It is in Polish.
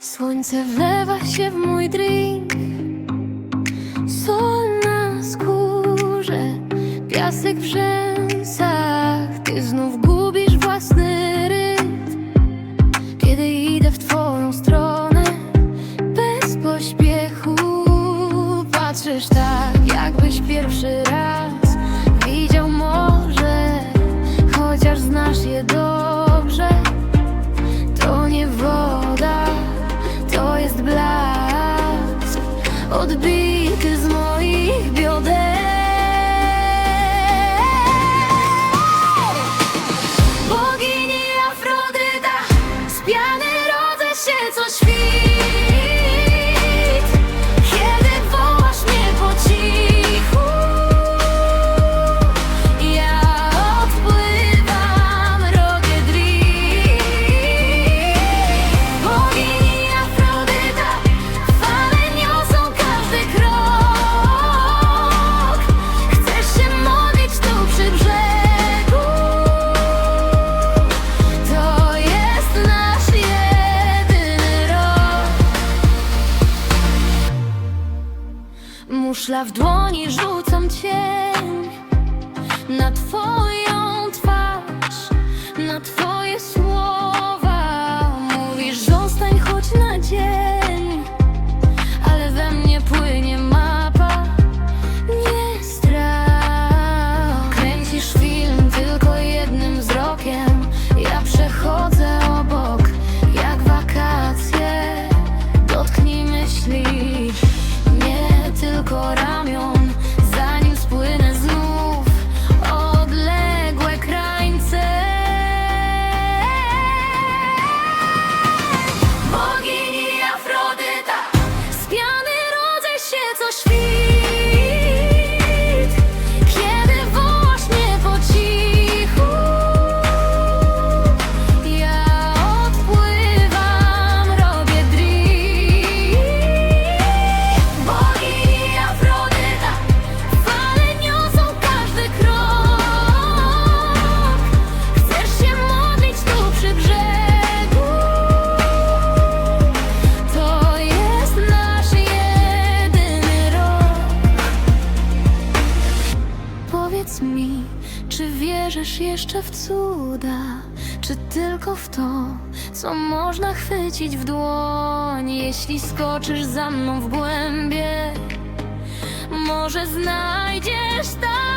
Słońce wlewa się w mój drink. Sol na skórze Piasek w rzęsach. Ty znów gubisz własny rytm. Kiedy idę w twoją stronę Bez pośpiechu Patrzysz tak, jakbyś pierwszy raz Widział morze Chociaż znasz je dobrze odbija Muszla w dłoni rzucam cień na twoją czy wierzysz jeszcze w cuda, czy tylko w to, co można chwycić w dłoń? Jeśli skoczysz za mną w głębie, może znajdziesz tam.